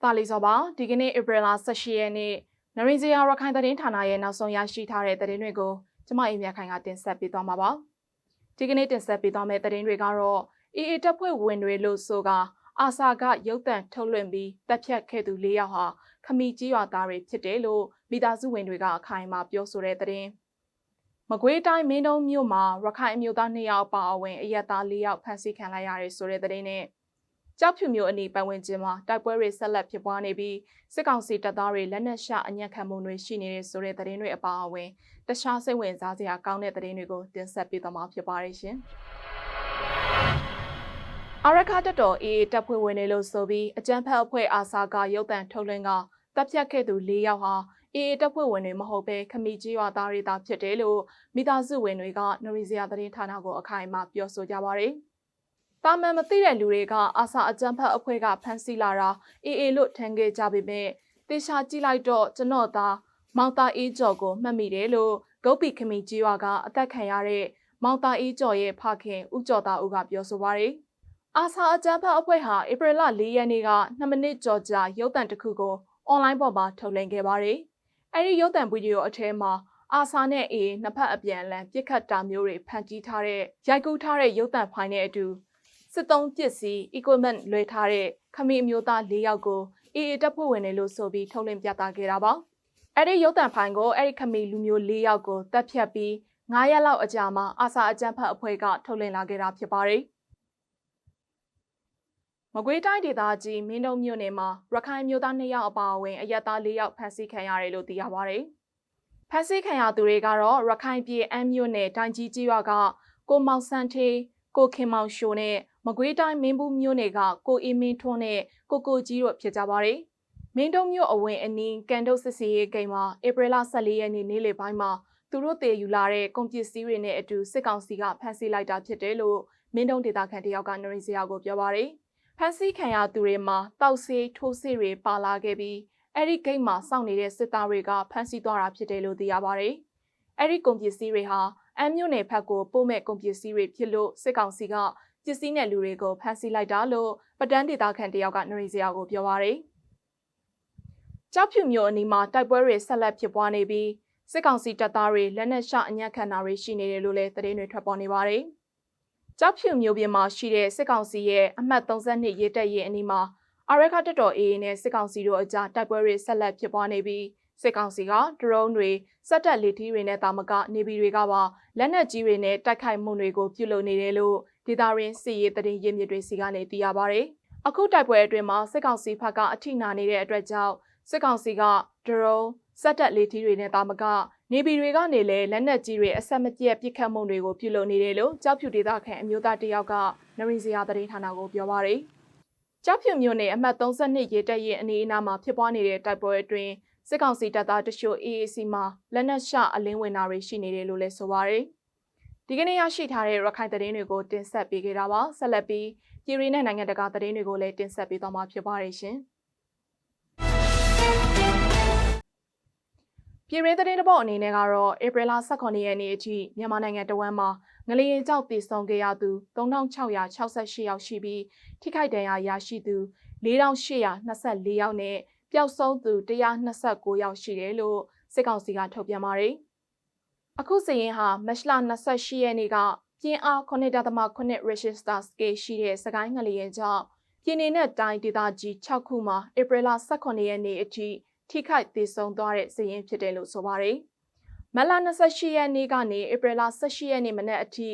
။တာလီစောပါဒီကနေ့ဧပြီလ18ရက်နေ့နရင်ဇီယာရခိုင်သတင်းဌာနရဲ့နောက်ဆုံးရရှိထားတဲ့သတင်းတွေကိုကျမအိမ်မြခိုင်ကတင်ဆက်ပေးသွားမှာပါ။ဒီကနေ့တင်ဆက်ပေးသွားမယ့်သတင်းတွေကတော့အေအေတပ်ဖွဲ့ဝင်တွေလို့ဆိုကအာဆာကရုတ်တံထုတ်လွှင့်ပြီးတပ်ဖြတ်ခဲ့သူ၄ယောက်ဟာခမီကြီးရွာသားတွေဖြစ်တယ်လို့မိသားစုဝင်တွေကအခိုင်အမာပြောဆိုတဲ့သတင်း။မကွေးတိုင်းမင်းတုံးမြို့မှာရခိုင်အမျိုးသား၂ယောက်ပါအဝင်အရက်သား၄ယောက်ဖမ်းဆီးခံလိုက်ရတယ်ဆိုတဲ့သတင်းနဲ့ ကြောက်ဖြူမျိုးအနီးပတ်ဝန်းကျင်မှာတိုက်ပွဲတွေဆက်လက်ဖြစ်ပွားနေပြီးစစ်ကောင်စီတပ်သားတွေလက်နက်ရှအညံ့ခံမှုတွေရှိနေတဲ့ဆိုတဲ့သတင်းတွေအပါအဝင်တခြားစိတ်ဝင်စားစရာကောင်းတဲ့သတင်းတွေကိုတင်ဆက်ပေးသွားမှာဖြစ်ပါတယ်ရှင်။အာရခတက်တော်အေးတပ်ဖွဲ့ဝင်တွေလို့ဆိုပြီးအကြမ်းဖက်အဖွဲ့အာဆာကရုတ်တံထုတ်လွှင့်ကတပ်ဖြတ်ခဲ့သူ၄ယောက်ဟာအေးတပ်ဖွဲ့ဝင်တွေမဟုတ်ဘဲခမီကြီးရွာသားတွေသာဖြစ်တယ်လို့မိသားစုဝင်တွေကနော်ရီဇီယာသတင်းဌာနကိုအခိုင်အမာပြောဆိုကြပါတယ်။ တာမန်မသိတဲ့လူတွေကအာဆာအကြမ်းဖက်အဖွဲ့ကဖမ်းဆီးလာတာအေးအေးလို့ထင်ခဲ့ကြပေမဲ့တေချာကြည့်လိုက်တော့ကျွန်တော်သားမောင်တာအေးကျော်ကိုမှတ်မိတယ်လို့ဂုတ်ပီခမီကြီးရွာကအသက်ခံရတဲ့မောင်တာအေးကျော်ရဲ့ဖခင်ဦးကျော်သားဦးကပြောဆိုပါရယ်အာဆာအကြမ်းဖက်အဖွဲ့ဟာဧပြီလ၄ရက်နေ့က2မိနစ်ကျော်ကြာရုပ်သံတစ်ခုကိုအွန်လိုင်းပေါ်မှာထုတ်လွှင့်ခဲ့ပါတယ်။အဲဒီရုပ်သံဗီဒီယိုအထဲမှာအာဆာနဲ့အေးနှစ်ဖက်အပြန်အလှန်ပြစ်ခတ်တာမျိုးတွေဖန်တီးထားတဲ့ရိုက်ကူးထားတဲ့ရုပ်သံဖိုင်နဲ့အတူ စစ်သုံးပစ္စည်း equipment လွှဲထားတဲ့ခမီအမျိုးသား၄ယောက်ကိုအေအေတပ်ဖွဲ့ဝင်တွေလို့ဆိုပြီးထုတ်လင်းပြသခဲ့တာပါ။အဲ့ဒီရုပ်တံဖိုင်ကိုအဲ့ဒီခမီလူမျိုး၄ယောက်ကိုတပ်ဖြတ်ပြီး9ရက်လောက်အကြာမှာအာဆာအကြမ်းဖက်အဖွဲ့ကထုတ်လင်းလာခဲ့တာဖြစ်ပါတယ်။မကွေးတိုင်းဒေသကြီးမင်းတုံမြို့နယ်မှာရခိုင်မျိုးသား၂ယောက်အပါအဝင်အရက်သား၄ယောက်ဖမ်းဆီးခံရတယ်လို့သိရပါတယ်။ဖမ်းဆီးခံရသူတွေကတော့ရခိုင်ပြည်အမ်းမြို့နယ်တိုင်းကြီးကြီးရွာကကိုမောင်ဆန်းထေးကိုခင်မောင်ရှိုနဲ့ မကွေးတိုင်းမင်းဘူးမြို့နယ်ကကိုအီမင်းထွန်းနဲ့ကိုကိုကြီးတို့ဖြစ်ကြပါတယ်။မင်းတုံမြို့အဝင်အနီးကန်တုတ်စစ်စီရေးဂိမ်းမှာဧပြီလ14ရက်နေ့နေ့လယ်ပိုင်းမှာသူတို့တည်ယူလာတဲ့ကုန်ပစ္စည်းတွေနဲ့အတူစစ်ကောင်စီကဖမ်းဆီးလိုက်တာဖြစ်တယ်လို့မင်းတုံဒေသခံတယောက်ကနရီစရာကိုပြောပါတယ်။ဖမ်းဆီးခံရသူတွေမှာတောက်ဆေးထိုးဆေးတွေပါလာခဲ့ပြီးအဲ့ဒီဂိတ်မှာစောင့်နေတဲ့စစ်သားတွေကဖမ်းဆီးသွားတာဖြစ်တယ်လို့သိရပါတယ်။အဲ့ဒီကုန်ပစ္စည်းတွေဟာအမ်းမြို့နယ်ဖက်ကိုပို့မဲ့ကုန်ပစ္စည်းတွေဖြစ်လို့စစ်ကောင်စီက ပစ္စည်းနဲ့လူတွေကိုဖမ်းဆီးလိုက်တာလို့ပတန်းဒေတာခန်တယောက်ကနရီစရာကိုပြောပါရယ်ကြောက်ဖြူမျိုးအနီးမှာတိုက်ပွဲတွေဆက်လက်ဖြစ်ပွားနေပြီးစစ်ကောင်စီတပ်သားတွေလက်နက်ရှအညံ့ခံတာတွေရှိနေတယ်လို့လည်းသတင်းတွေထွက်ပေါ်နေပါတယ်။ကြောက်ဖြူမျိုးပြင်မှာရှိတဲ့စစ်ကောင်စီရဲ့အမှတ်32ရေတပ်ရင်အနီးမှာအာရခတက်တော်အေးနဲ့စစ်ကောင်စီတို့အကြားတိုက်ပွဲတွေဆက်လက်ဖြစ်ပွားနေပြီး စစ်ကောင်စီကဒရုန်းတွေစက်တက်လေထီးတွေနဲ့တာမကနေပြည်တွေကပါလက်နက်ကြီးတွေနဲ့တိုက်ခိုက်မှုတွေကိုပြုလုပ်နေတယ်လို့ဒေတာရင်းစီရေးတရင်ရင်းမြစ်တွေစီကနေသိရပါဗျ။အခုတိုက်ပွဲအတွင်းမှာစစ်ကောင်စီဘက်ကအထိနာနေတဲ့အတွက်ကြောင့်စစ်ကောင်စီကဒရုန်းစက်တက်လေထီးတွေနဲ့တာမကနေပြည်တွေကနေလည်းလက်နက်ကြီးတွေအဆက်မပြတ်ပစ်ခတ်မှုတွေကိုပြုလုပ်နေတယ်လို့ကြောက်ဖြူဒေသခံအမျိုးသားတယောက်ကနရီစရာတရင်ဌာနကိုပြောပါရယ်။ကြောက်ဖြူမြို့နယ်အမှတ်32ရေတက်ရင်အနေအနာမှာဖြစ်ပွားနေတဲ့တိုက်ပွဲအတွင်း စစ်ကောင်စီတပ်သားတချို့ AAC မှာလက်နက်ရှအလင်းဝင်တာတွေရှိနေတယ်လို့လည်းဆိုပါရယ်ဒီကနေ့ရရှိထားတဲ့ရခိုင်သတင်းတွေကိုတင်ဆက်ပေးခဲ့တာပါဆက်လက်ပြီးပြည်ရင်းနဲ့နိုင်ငံတကာသတင်းတွေကိုလည်းတင်ဆက်ပေးသွားမှာဖြစ်ပါတယ်ရှင်ပြည်ရင်းသတင်းတပုတ်အနေနဲ့ကတော့ဧပြီလ18ရက်နေ့အထိမြန်မာနိုင်ငံတဝမ်းမှာငလျင်ကြောက်တည်ဆုံခဲ့ရသူ3668ယောက်ရှိပြီးထိခိုက်ဒဏ်ရာရရှိသူ4824ယောက်နဲ့ ပျောက်ဆုံးသူ129ယောက်ရှိတယ်လို့စစ်ကောင်စီကထုတ်ပြန်ပါတယ်။အခုစရင်ဟာမတ်လ28ရက်နေ့ကပြင်းအား9.8 Richter scale ရှိတဲ့စကိုင်းငလျင်ကြောင့်ပြည်내နဲ့တိုင်းဒေသကြီး6ခုမှာဧပြီလ18ရက်နေ့အထိထိခိုက်သေဆုံးသွားတဲ့စရင်ဖြစ်တယ်လို့ဆိုပါတယ်။မလ28ရက်နေ့ကနေဧပြီလ18ရက်နေ့မနေ့အထိ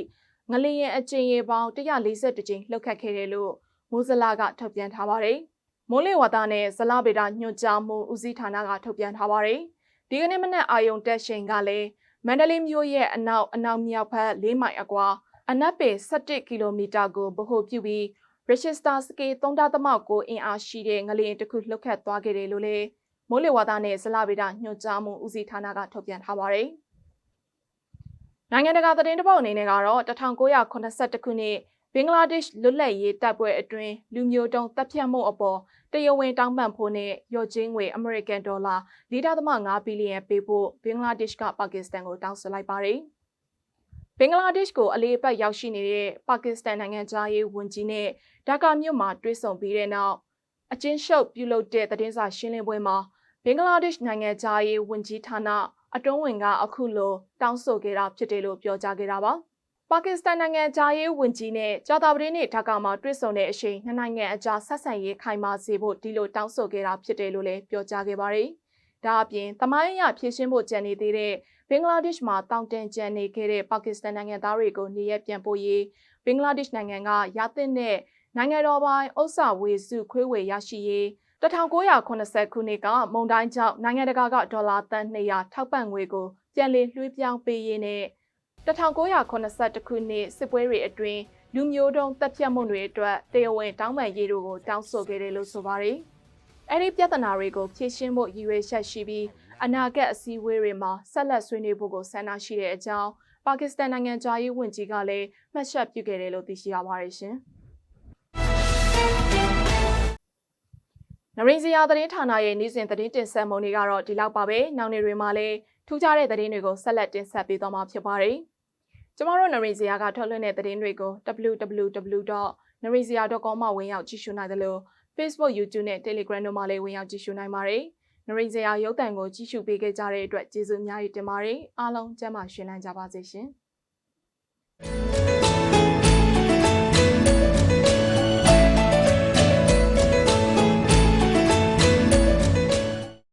ငလျင်အကျဉ်းရေပေါင်း142ကြိမ်လှုပ်ခတ်ခဲ့တယ်လို့မိုးစလာကထုတ်ပြန်ထားပါတယ်။ မိုးလေဝသနဲ့ဇလဗေဒညွှန်ကြားမှုဦးစီးဌာနကထုတ်ပြန်ထားပါတယ်။ဒီကနေ့မနက်အာယုံတက်ရှင်ကလည်းမန္တလေးမြို့ရဲ့အနောက်အနောက်မြောက်ဘက်၄မိုင်အကွာအနက်ပေ17ကီလိုမီတာကိုဗဟိုပြုပြီး Register Scale 3.9အင်အားရှိတဲ့ငလျင်တစ်ခုလှုပ်ခတ်သွားခဲ့တယ်လို့လည်းမိုးလေဝသနဲ့ဇလဗေဒညွှန်ကြားမှုဦးစီးဌာနကထုတ်ပြန်ထားပါတယ်။နိုင်ငံတကာသတင်းတပုတ်အနေနဲ့ကတော့1982ခုနှစ် ဘင်္ဂလားဒေ့ရှ်လွတ်လပ်ရေးတပ်ပွဲအတွင်းလူမျိုးတုံးတပ်ဖြတ်မှုအပေါ်တရားဝင်တောင်းပန်ဖို့နဲ့ရော့ချင်းငွေအမေရိကန်ဒေါ်လာ4.5ဘီလီယံပေးဖို့ဘင်္ဂလားဒေ့ရှ်ကပါကစ္စတန်ကိုတောင်းဆိုလိုက်ပါတယ်။ဘင်္ဂလားဒေ့ရှ်ကိုအလေးအပတ်ရောက်ရှိနေတဲ့ပါကစ္စတန်နိုင်ငံသားရေးဝန်ကြီးနဲ့ဒါကာမြို့မှာတွေ့ဆုံပြီးတဲ့နောက်အချင်းရှုပ်ပြုလုပ်တဲ့သတင်းစာရှင်းလင်းပွဲမှာဘင်္ဂလားဒေ့ရှ်နိုင်ငံသားရေးဝန်ကြီးဌာနအတွင်းဝင်ကအခုလိုတောင်းဆိုခဲ့တာဖြစ်တယ်လို့ပြောကြားခဲ့တာပါ။ ပါကစ္စတန်နိုင်ငံသားရေးဝန်ကြီးနဲ့ကြာတာပတေးနေ့ဒါကာမှာတွေ့ဆုံတဲ့အချိန်နှစ်နိုင်ငံအကြားဆက်ဆံရေးခိုင်မာစေဖို့ဒီလိုတောင်းဆိုခဲ့တာဖြစ်တယ်လို့လည်းပြောကြားခဲ့ပါတယ်။ဒါအပြင်တမိုင်းအရဖြည့်ရှင်းဖို့ကြံနေသေးတဲ့ဘင်္ဂလားဒေ့ရှ်မှာတောင်းတင်ကြံနေခဲ့တဲ့ပါကစ္စတန်နိုင်ငံသားတွေကိုနေရပြန်ပို့ရေးဘင်္ဂလားဒေ့ရှ်နိုင်ငံကရသင့်တဲ့နိုင်ငံတော်ပိုင်းဥစ္စာဝေစုခွေးဝေရရှိရေး1980ခုနှစ်ကမုံတိုင်းကြောင့်နိုင်ငံတကာကဒေါ်လာသန်း200ထောက်ပံ့ငွေကိုပြန်လည်လွှဲပြောင်းပေးရေးနဲ့ 1982ခုနှစ်စစ်ပွဲတွေအတွင်းလူမျိုးတုံးတပ်ဖြတ်မှုတွေအတွက်တရားဝင်တောင်းပန်ရေးတို့ကိုတောင်းဆိုခဲ့တယ်လို့ဆိုပါတယ်။အဲဒီပြဿနာတွေကိုဖြေရှင်းဖို့ရည်ရွယ်ချက်ရှိပြီးအနာဂတ်အစည်းအဝေးတွေမှာဆက်လက်ဆွေးနွေးဖို့ကိုဆန္ဒရှိတဲ့အကြောင်းပါကစ္စတန်နိုင်ငံသားရေးဝန်ကြီးကလည်းမှတ်ချက်ပြုခဲ့တယ်လို့သိရှိရပါတယ်ရှင်။နရင်းစရာသတင်းဌာနရဲ့နေ့စဉ်သတင်းတင်ဆက်မှုတွေကတော့ဒီလောက်ပါပဲ။နောက်နေ့တွေမှာလည်းထူးခြားတဲ့သတင်းတွေကိုဆက်လက်တင်ဆက်ပေးသွားမှာဖြစ်ပါတယ်။ ကျမတို့နရင်းစရာကထုတ်လွှင့်တဲ့သတင်းတွေကို www.narinzia.com မှာဝင်ရောက်ကြည့်ရှုနိုင်တယ်လို့ Facebook, YouTube နဲ့ Telegram တို့မှာလည်းဝင်ရောက်ကြည့်ရှုနိုင်ပါတယ်။နရင်းစရာရုပ်သံကိုကြည့်ရှုပေးခဲ့ကြတဲ့အတွက်ကျေးဇူးအများကြီးတင်ပါတယ်။အားလုံးကျမ်းမာရှင်လန်းကြပါစေရှင်။